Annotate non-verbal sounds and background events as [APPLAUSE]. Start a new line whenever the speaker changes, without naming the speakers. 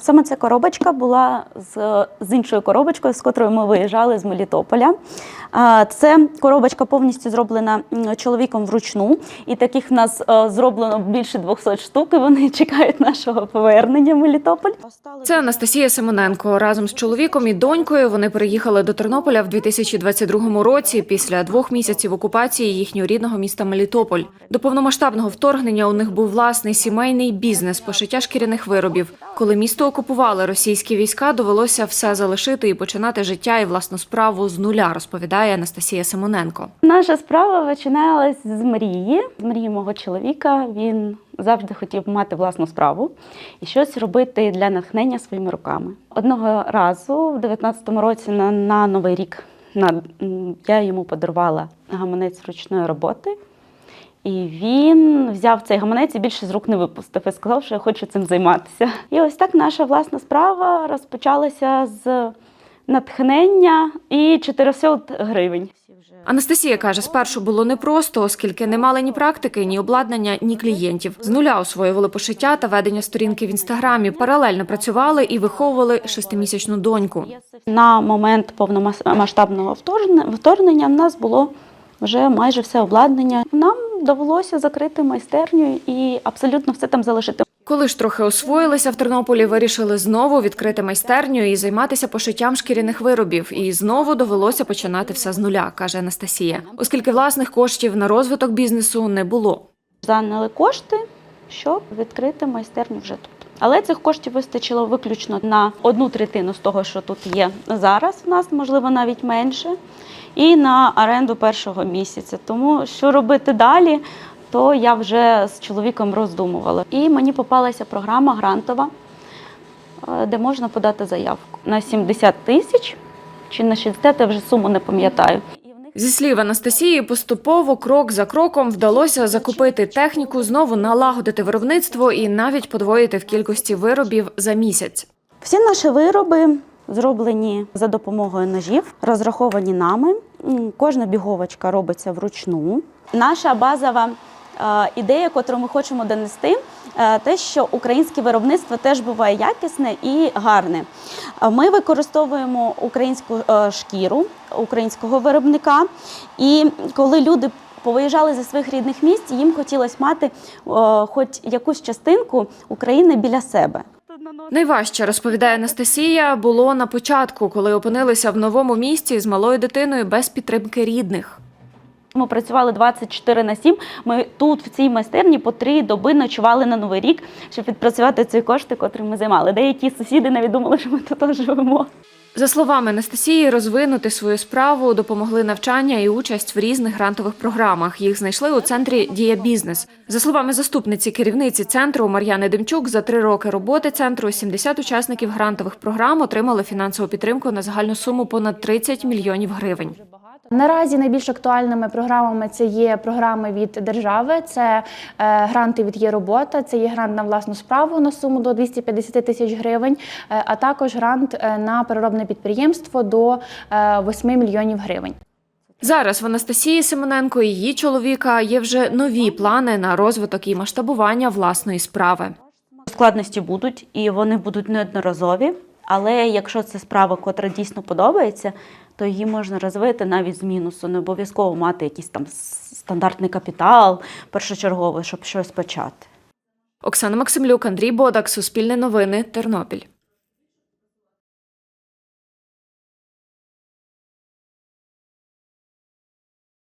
Саме ця коробочка була з, з іншою коробочкою, з котрою ми виїжджали з Мелітополя. Це коробочка повністю зроблена чоловіком вручну, і таких в нас е, зроблено більше 200 штук. і Вони [LAUGHS] чекають нашого повернення в Мелітополь.
Це Анастасія Симоненко. Разом з чоловіком і донькою вони переїхали до Тернополя в 2022 році після двох місяців окупації їхнього рідного міста Мелітополь. До повномасштабного вторгнення у них був власний сімейний бізнес пошиття шкіряних виробів. Коли місто окупували російські війська, довелося все залишити і починати життя і власну справу з нуля, розповідає Анастасія Симоненко.
Наша справа починалась з мрії. З мрії мого чоловіка. Він завжди хотів мати власну справу і щось робити для натхнення своїми руками. Одного разу, в 19-му році, на, на Новий рік, на, я йому подарувала гаманець ручної роботи. І він взяв цей гаманець і більше з рук не випустив і сказав, що я хочу цим займатися. І ось так наша власна справа розпочалася з натхнення і 400 гривень.
Анастасія каже, спершу було непросто, оскільки не мали ні практики, ні обладнання, ні клієнтів. З нуля освоювали пошиття та ведення сторінки в інстаграмі. Паралельно працювали і виховували шестимісячну доньку.
На момент повномасштабного вторгнення, в нас було вже майже все обладнання. Нам довелося закрити майстерню і абсолютно все там залишити.
Коли ж трохи освоїлися в Тернополі, вирішили знову відкрити майстерню і займатися пошиттям шкіряних виробів. І знову довелося починати все з нуля, каже Анастасія, оскільки власних коштів на розвиток бізнесу не було.
Зайняли кошти, щоб відкрити майстерню вже тут. Але цих коштів вистачило виключно на одну третину з того, що тут є зараз. У нас можливо навіть менше, і на оренду першого місяця. Тому що робити далі, то я вже з чоловіком роздумувала. І мені попалася програма грантова, е, де можна подати заявку на 70 тисяч чи на 60, я вже суму не пам'ятаю.
Зі слів Анастасії, поступово крок за кроком вдалося закупити техніку, знову налагодити виробництво і навіть подвоїти в кількості виробів за місяць.
Всі наші вироби зроблені за допомогою ножів, розраховані нами. Кожна біговочка робиться вручну. Наша базова е, ідея, яку ми хочемо донести, е, те, що українське виробництво теж буває якісне і гарне. Ми використовуємо українську е, шкіру українського виробника, і коли люди повиїжджали зі своїх рідних місць, їм хотілося мати е, хоч якусь частинку України біля себе.
Найважче розповідає Анастасія, було на початку, коли опинилися в новому місті з малою дитиною без підтримки рідних.
Ми працювали 24 на 7. Ми тут, в цій майстерні, по три доби ночували на Новий рік, щоб відпрацювати ці кошти, котрі ми займали. Деякі сусіди навіть думали, що ми тут живемо.
За словами Анастасії, розвинути свою справу допомогли навчання і участь в різних грантових програмах. Їх знайшли у центрі Дія бізнес. За словами заступниці керівниці центру Мар'яни Демчук, за три роки роботи центру 70 учасників грантових програм отримали фінансову підтримку на загальну суму понад 30 мільйонів гривень.
Наразі найбільш актуальними програмами це є програми від держави, це е, гранти від є робота, це є грант на власну справу на суму до 250 тисяч гривень, е, а також грант е, на переробне підприємство до е, 8 мільйонів гривень.
Зараз в Анастасії Симоненко і її чоловіка є вже нові плани на розвиток і масштабування власної справи.
Складності будуть, і вони будуть неодноразові. Але якщо це справа, котра дійсно подобається, то її можна розвити навіть з мінусу. Не обов'язково мати якийсь там стандартний капітал першочерговий, щоб щось почати.
Оксана Максимлюк, Андрій Бодак, Суспільне новини, Тернопіль.